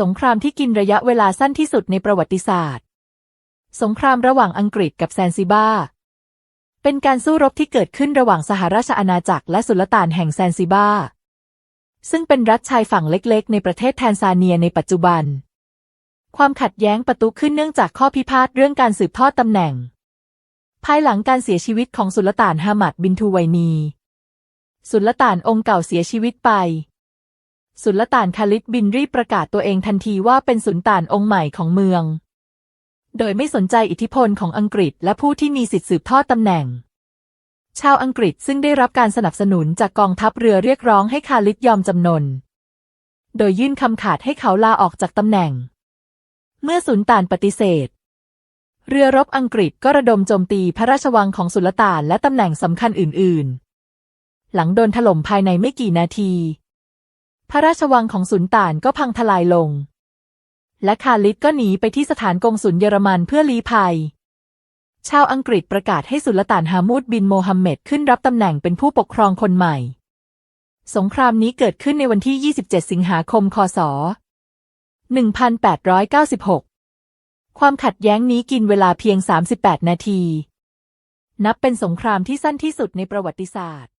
สงครามที่กินระยะเวลาสั้นที่สุดในประวัติศาสตร์ สงครามระหว่างอังกฤษกับแซนซิบาเป็นการสู้รบที่เกิดขึ้นระหว่างสหราชอาณาจักรและสุลต่านแห่งแซนซิบาซึ่งเป็นรัฐชายฝั่งเล็กๆ ในประเทศแทนซาเนียในปัจจุบัน ความขัดแย้งประตุขึ้นเนื่องจากข้อพิพาทเรื่องการสืบทอดตำแหน่ง ภายหลังการเสียชีวิตของสุลต่านฮามัดบินทูไวนี สุลต่านองค์เก่าเสียชีวิตไป สุลต่านคาลิดบินรีบประกาศตัวเองทันทีว่าเป็นสุลต่านองค์ใหม่ของเมือง โดยไม่สนใจอิทธิพลของอังกฤษและผู้ที่มีสิทธิสืบทอดตำแหน่ง ชาวอังกฤษซึ่งได้รับการสนับสนุนจากกองทัพเรือเรียกร้องให้คาลิดยอมจำนน โดยยื่นคำขาดให้เขาลาออกจากตำแหน่ง เมื่อสุลต่านปฏิเสธ เรือรบอังกฤษก็ระดมโจมตีพระราชวังของสุลต่านและตำแหน่งสำคัญอื่น ๆ หลังโดนถล่มภายในไม่กี่นาที พระราชวังของสุลต่านก็พังทลายลง และคาลิดก็หนีไปที่สถานกงสุลเยอรมันเพื่อลี้ภัย ชาวอังกฤษประกาศให้สุลต่านฮามูดบินโมฮัมเหม็ดขึ้นรับตำแหน่งเป็นผู้ปกครองคนใหม่ สงครามนี้เกิดขึ้นในวันที่ 27 สิงหาคม คศ 1896 ความขัดแย้งนี้กินเวลาเพียง 38 นาที นับเป็นสงครามที่สั้นที่สุดในประวัติศาสตร์